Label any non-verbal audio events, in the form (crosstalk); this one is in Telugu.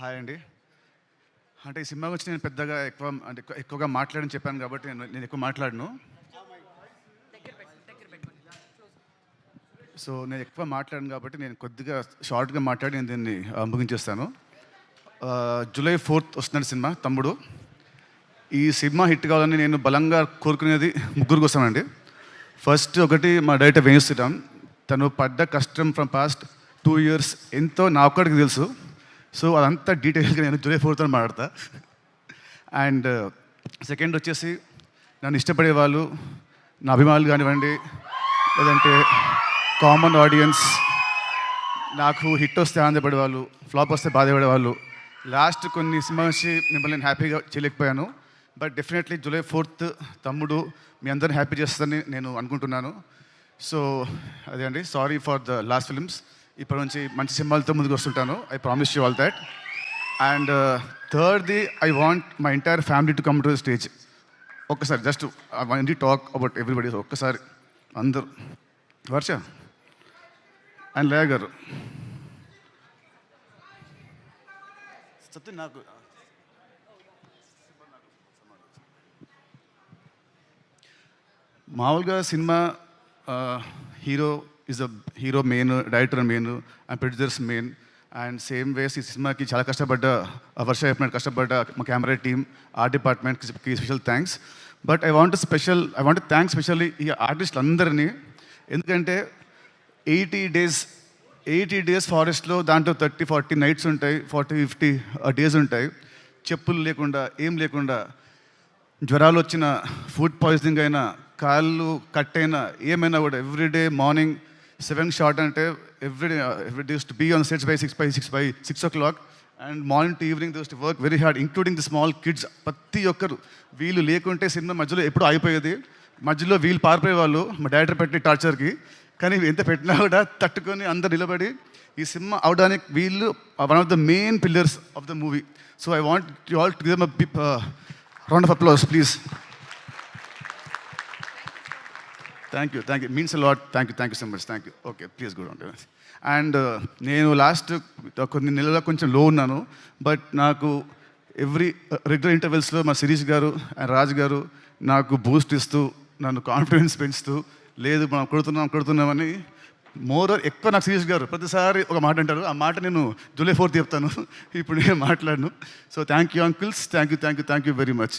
హాయ్ అండి. అంటే ఈ సినిమా గురించి నేను పెద్దగా ఎక్కువ అంటే ఎక్కువ- ఎక్కువగా మాట్లాడని చెప్పాను కాబట్టి నేను నేను ఎక్కువ మాట్లాడను. సో నేను ఎక్కువ మాట్లాడను కాబట్టి నేను కొద్దిగా షార్ట్గా మాట్లాడి నేను దీన్ని ముగించేస్తాను. జూలై ఫోర్త్ వస్తున్నాడు సినిమా తమ్ముడు. ఈ సినిమా హిట్ కావాలని నేను బలంగా కోరుకునేది ముగ్గురు కోసమండి ఫస్ట్ ఒకటి మా డైరెక్టర్ వేణుశ్రీరామ్ తను పడ్డ కష్టం ఫ్రమ్ పాస్ట్ టూ ఇయర్స్ ఎంతో నా ఒక్కడికి తెలుసు. సో అదంతా డీటెయిల్గా నేను జూలై ఫోర్త్ మాట్లాడతా. అండ్ uh, సెకండ్ వచ్చేసి నన్ను ఇష్టపడే వాళ్ళు నా అభిమానులు కానివ్వండి లేదంటే కామన్ ఆడియన్స్ నాకు హిట్ వస్తే ఆనందపడే వాళ్ళు ఫ్లాప్ వస్తే బాధపడే వాళ్ళు. లాస్ట్ కొన్ని సినిమా నుంచి మిమ్మల్ని నేను హ్యాపీగా చేయలేకపోయాను. బట్ డెఫినెట్లీ జూలై ఫోర్త్ తమ్ముడు మీ అందరిని హ్యాపీ చేస్తుందని నేను అనుకుంటున్నాను. సో అదే అండి. Sorry for the last films ఇప్పటి నుంచి మంచి సినిమాలతో ముందుకు వస్తుంటాను. I promise you all that and థర్డ్ది I want my entire family to come to the stage ఒక్కసారి just I want talk about everybody ఒక్కసారి అందరు. వర్ష అండ్ లేయ గారు. సత్యం నాకు. మామూలుగా సినిమా uh, hero is a hero main director main and producers main and same ways ఈ సినిమాకి చాలా కష్టపడ్డ ఆ వర్ష చెప్పినట్టు కష్టపడ్డ మా కెమెరా టీమ్ ఆర్ట్ డిపార్ట్మెంట్కి special thanks but I want special I want thanks specially ఈ ఆర్టిస్ట్ అందరినీ ఎందుకంటే ఎయిటీ డేస్ ఎయిటీ డేస్ ఫారెస్ట్లో దాంట్లో థర్టీ ఫార్టీ నైట్స్ ఉంటాయి ఫార్టీ ఫిఫ్టీ డేస్ ఉంటాయి చెప్పులు లేకుండా ఏం లేకుండా జ్వరాలు వచ్చిన ఫుడ్ పాయిజనింగ్ అయినా కాళ్ళు కట్ అయినా ఏమైనా కూడా ఎవ్రీడే మార్నింగ్ సెవెన్ షార్ట్ అంటే everyday every days to be on sets by six by six by six o'clock and morning to evening those to work very hard including the small kids ప్రతి ఒక్కరు వీళ్ళు లేకుంటే సినిమా మధ్యలో ఎప్పుడు ఆగిపోయేది. మధ్యలో వీళ్ళు పారిపోయే వాళ్ళు మా డైరెక్టర్ పెట్టిన టార్చర్కి కానీ ఎంత పెట్టినా కూడా తట్టుకొని అందరు నిలబడి ఈ సినిమా అవడానికి వీళ్ళు one of the main pillars of the movie so I want you all to give round of applause please thank you thank you means lot thank you thank you so much thank you okay please good on and నేను లాస్ట్ కొన్ని నెలల కొంచెం uh, లో ఉన్నాను బట్ నాకు ఎవ్రీ రెగ్యులర్ ఇంటర్వెల్స్లో మా శిరీష్ గారు అండ్ రాజ్ గారు నాకు బూస్ట్ ఇస్తూ నన్ను కాన్ఫిడెన్స్ పెంచుతూ లేదు మనం కొడుతున్నాం కొడుతున్నామని మోర్ ఎక్కువ నాకు శిరీష్ గారు ప్రతిసారి ఒక మాట అంటారు. ఆ మాట నేను జూలై ఫోర్త్ చెప్తాను. (laughs) ఇప్పుడు నేను మాట్లాడను. So thank you uncles thank you thank you thank you very much